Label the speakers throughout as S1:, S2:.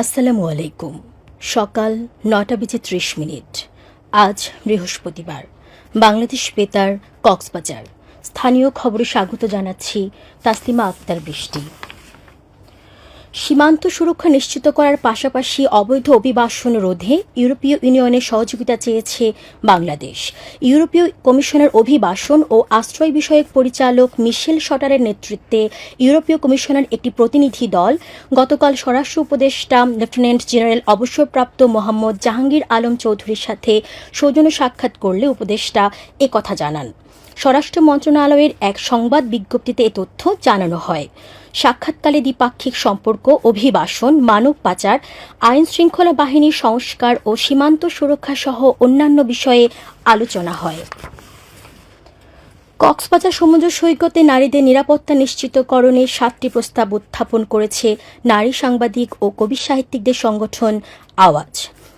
S1: আসসালামু আলাইকুম। সকাল নটা বেজে ত্রিশ মিনিট। আজ বৃহস্পতিবার। বাংলাদেশ বেতার কক্সবাজার। স্থানীয় খবরে স্বাগত জানাচ্ছি তাসলিমা আক্তার বৃষ্টি। সীমান্ত সুরক্ষা নিশ্চিত করার পাশাপাশি অবৈধ অভিবাসন রোধে ইউরোপীয় ইউনিয়নের সহযোগিতা চেয়েছে বাংলাদেশ। ইউরোপীয় কমিশনের অভিবাসন ও আশ্রয় বিষয়ক পরিচালক মিশেল শটারের নেতৃত্বে ইউরোপীয় কমিশনের একটি প্রতিনিধি দল গতকাল স্বরাষ্ট্র উপদেষ্টা লেফটেন্যান্ট জেনারেল অবসরপ্রাপ্ত মোহাম্মদ জাহাঙ্গীর আলম চৌধুরীর সাথে সৌজন্য সাক্ষাৎ করলে উপদেষ্টা একথা জানান। স্বরাষ্ট্র মন্ত্রণালয়ের এক সংবাদ বিজ্ঞপ্তিতে এ তথ্য জানানো হয়। সাক্ষাৎকালে দ্বিপাক্ষিক সম্পর্ক, অভিবাসন, মানব পাচার, আইন শৃঙ্খলা বাহিনীর সংস্কার ও সীমান্ত সুরক্ষা সহ অন্যান্য বিষয়ে আলোচনা হয়। কক্সবাজার সমুদ্র সৈকতে নারীদের নিরাপত্তা নিশ্চিতকরণে সাতটি প্রস্তাব উত্থাপন করেছে নারী সাংবাদিক ও কবি সাহিত্যিকদের সংগঠন আওয়াজ।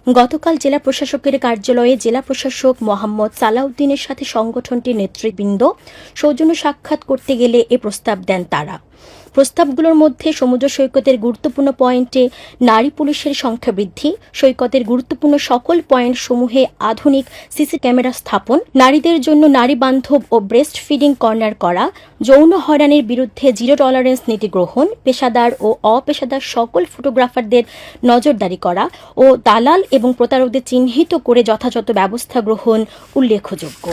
S1: গতকাল জেলা প্রশাসকের কার্যালয়ে জেলা প্রশাসক মোহাম্মদ সালাউদ্দিনের সাথে সংগঠনটির নেতৃবৃন্দ সৌজন্য সাক্ষাৎ করতে গেলে এ প্রস্তাব দেন তারা। প্রস্তাবগুলোর মধ্যে সমুদ্র সৈকতের গুরুত্বপূর্ণ পয়েন্টে নারী পুলিশের সংখ্যা বৃদ্ধি, সৈকতের গুরুত্বপূর্ণ সকল পয়েন্ট সমূহে আধুনিক সিসি ক্যামেরা স্থাপন, নারীদের জন্য নারী বান্ধব ও ব্রেস্ট ফিডিং কর্নার করা, যৌন হয়রানির বিরুদ্ধে জিরো টলারেন্স নীতি গ্রহণ, পেশাদার ও অপেশাদার সকল ফটোগ্রাফারদের নজরদারি করা ও দালাল এবং প্রতারকদের চিহ্নিত করে যথাযথ ব্যবস্থা গ্রহণ উল্লেখযোগ্য।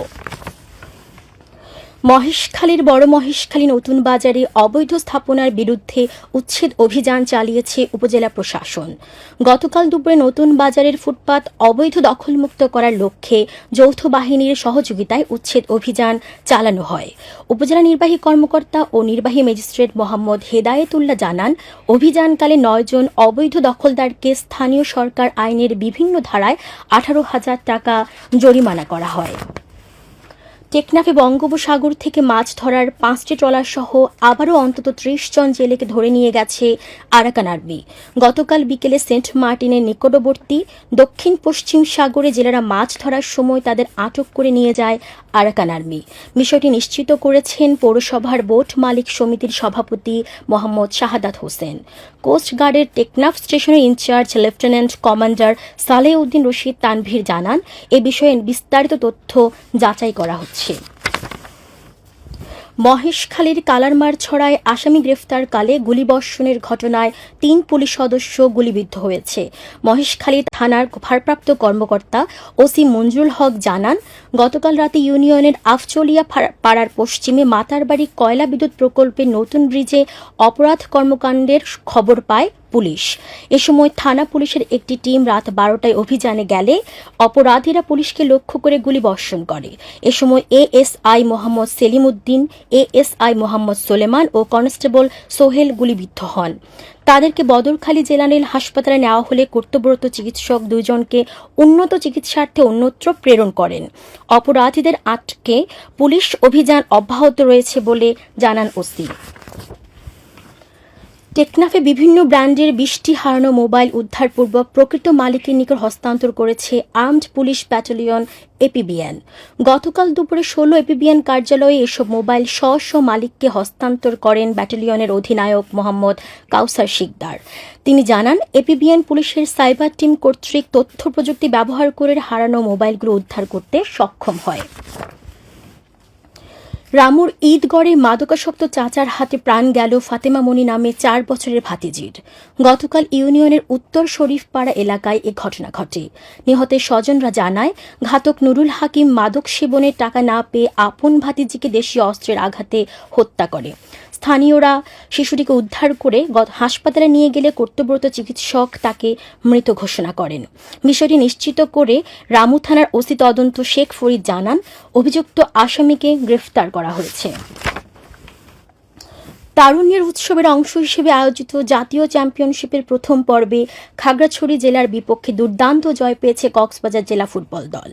S1: মহেশখালীর বড় মহেশখালী নতুন বাজারে অবৈধ স্থাপনার বিরুদ্ধে উচ্ছেদ অভিযান চালিয়েছে উপজেলা প্রশাসন। গতকাল দুপুরে নতুন বাজারের ফুটপাত অবৈধ দখলমুক্ত করার লক্ষ্যে যৌথ বাহিনীর সহযোগিতায় উচ্ছেদ অভিযান চালানো হয়। উপজেলা নির্বাহী কর্মকর্তা ও নির্বাহী ম্যাজিস্ট্রেট মোহাম্মদ হেদায়েতুল্লাহ জানান, অভিযানকালে নয়জন অবৈধ দখলদারকে স্থানীয় সরকার আইনের বিভিন্ন ধারায় আঠারো হাজার টাকা জরিমানা করা হয়। টেকনাফে বঙ্গোপসাগর থেকে মাছ ধরার পাঁচটি ট্রলার সহ আবারও অন্তত ত্রিশ জন জেলেকে ধরে নিয়ে গেছে আরাকান আর্মি গতকাল বিকেলে সেন্ট মার্টিনের নিকটবর্তী দক্ষিণ পশ্চিম সাগরে জেলেরা মাছ ধরার সময় তাদের আটক করে নিয়ে যায় আরাকান আর্মি বিষয়টি নিশ্চিত করেছেন পৌরসভার বোট মালিক সমিতির সভাপতি মোহাম্মদ শাহাদাত হোসেন। কোস্টগার্ডের টেকনাফ স্টেশনের in charge lieutenant commander Saleh Uddin Rashid Tanvir জানান, এ বিষয়ে বিস্তারিত তথ্য যাচাই করা হচ্ছে। মহেশখালীর কালারমার ছড়ায় আসামি গ্রেফতারকালে গুলিবর্ষণের ঘটনায় তিন পুলিশ সদস্য গুলিবিদ্ধ হয়েছে। মহেশখালী থানার ভারপ্রাপ্ত কর্মকর্তা ওসি মঞ্জুরুল হক জানান, গতকাল রাতে ইউনিয়নের আফচলিয়া পাড়ার পশ্চিমে মাতারবাড়ি কয়লা বিদ্যুৎ প্রকল্পের নতুন ব্রিজে অপরাধ কর্মকাণ্ডের খবর পায় পুলিশ। এ সময় থানা পুলিশের একটি টিম রাত বারোটায় অভিযানে গেলে অপরাধীরা পুলিশকে লক্ষ্য করে গুলি বর্ষণ করে। এ সময় এএসআই মোহাম্মদ সেলিম উদ্দিন এএসআই মোহাম্মদ সোলেমান ও কনস্টেবল সোহেল গুলিবিদ্ধ হন। তাদেরকে বদরখালী জেলারেল হাসপাতালে নেওয়া হলে কর্তব্যরত চিকিৎসক দুজনকে উন্নত চিকিৎসার্থে অন্যত্র প্রেরণ করেন। অপরাধীদের আটকে পুলিশ অভিযান অব্যাহত রয়েছে বলে জানান ওসি। টেকনাফে বিভিন্ন ব্র্যান্ডের বৃষ্টি হারানো মোবাইল উদ্ধারপূর্বক প্রকৃত মালিকের নিকট হস্তান্তর করেছে আর্মড পুলিশ ব্যাটালিয়ন এপিবিএন। গতকাল দুপুরে ষোলো এপিবিএন কার্যালয়ে এসব মোবাইল স্ব স্ব মালিককে হস্তান্তর করেন ব্যাটালিয়নের অধিনায়ক মোহাম্মদ কাউসার শিকদার। তিনি জানান, এপিবিএন পুলিশের সাইবার টিম কর্তৃক তথ্য প্রযুক্তি ব্যবহার করে হারানো মোবাইলগুলো উদ্ধার করতে সক্ষম হয়। রামুর ঈদগড়ে মাদকাসক্ত চাচার হাতে প্রাণ গেল ফাতেমা মণি নামে চার বছরের ভাতিজির। গতকাল ইউনিয়নের উত্তর শরীফপাড়া এলাকায় এ ঘটনা ঘটে। নিহতের স্বজনরা জানায়, ঘাতক নুরুল হাকিম মাদক সেবনের টাকা না পেয়ে আপন ভাতিজিকে দেশীয় অস্ত্রের আঘাতে হত্যা করে। স্থানীয়রা শিশুটিকে উদ্ধার করে হাসপাতালে নিয়ে গেলে কর্তব্যরত চিকিৎসক তাকে মৃত ঘোষণা করেন। বিষয়টি নিশ্চিত করে রামু থানার ওসি তদন্ত শেখ ফরিদ জানান, অভিযুক্ত আসামিকে গ্রেফতার করা হয়েছে। তারুণ্যের উৎসবের অংশ হিসেবে আয়োজিত জাতীয় চ্যাম্পিয়নশিপের প্রথম পর্বে খাগড়াছড়ি জেলার বিপক্ষে দুর্দান্ত জয় পেয়েছে কক্সবাজার জেলা ফুটবল দল।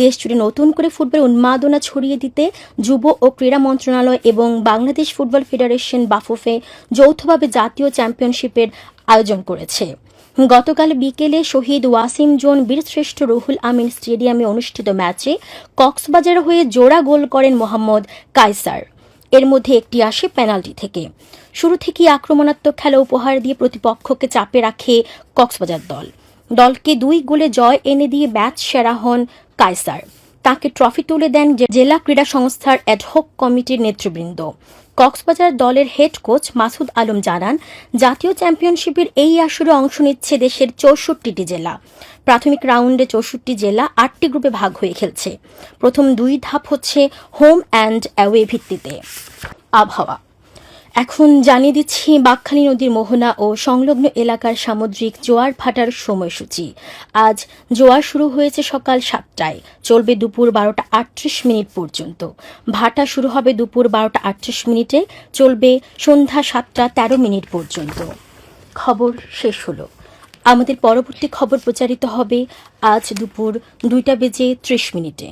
S1: দেশজুড়ে নতুন করে ফুটবল উন্মাদনা ছড়িয়ে দিতে যুব ও ক্রীড়া মন্ত্রণালয় এবং বাংলাদেশ ফুটবল ফেডারেশন বাফুফে যৌথভাবে জাতীয় চ্যাম্পিয়নশিপের আয়োজন করেছে। গতকাল বিকেলে শহীদ ওয়াসিম জোন বীরশ্রেষ্ঠ রুহুল আমিন স্টেডিয়ামে অনুষ্ঠিত ম্যাচে কক্সবাজার হয়ে জোড়া গোল করেন মোহাম্মদ কায়সার। এর মধ্যে একটি আসে পেনাল্টি থেকে। শুরু থেকেই আক্রমণাত্মক খেলা উপহার দিয়ে প্রতিপক্ষকে চাপে রাখে কক্সবাজার দল। দলকে দুই গোলে জয় এনে দিয়ে ম্যাচ সেরা হন কায়সার। তাকে ট্রফি তুলে দেন জেলা ক্রীড়া সংস্থার অ্যাডহক কমিটির নেতৃবৃন্দ। কক্সবাজার দলের হেড কোচ মাসুদ আলম জানান, জাতীয় চ্যাম্পিয়নশিপের এই আসরে অংশ নিচ্ছে দেশের চৌষট্টিটি জেলা। প্রাথমিক রাউন্ডে চৌষট্টি জেলা আটটি গ্রুপে ভাগ হয়ে খেলছে। প্রথম দুই ধাপ হচ্ছে হোম অ্যান্ড অ্যাওয়ে ভিত্তিতে। আবহাওয়া। এখন জানিয়ে দিচ্ছি বাকখালী নদীর মোহনা ও সংলগ্ন এলাকার সামুদ্রিক জোয়ার ভাটার সময়সূচি। আজ জোয়ার শুরু হয়েছে সকাল সাতটায়। চলবে দুপুর বারোটা আটত্রিশ মিনিট পর্যন্ত। ভাটা শুরু হবে দুপুর বারোটা আটত্রিশ মিনিটে। চলবে সন্ধ্যা সাতটা তেরো মিনিট পর্যন্ত। খবর শেষ হলো। আমাদের পরবর্তী খবর প্রচারিত হবে আজ দুপুর দুইটা বেজে ত্রিশ মিনিটে।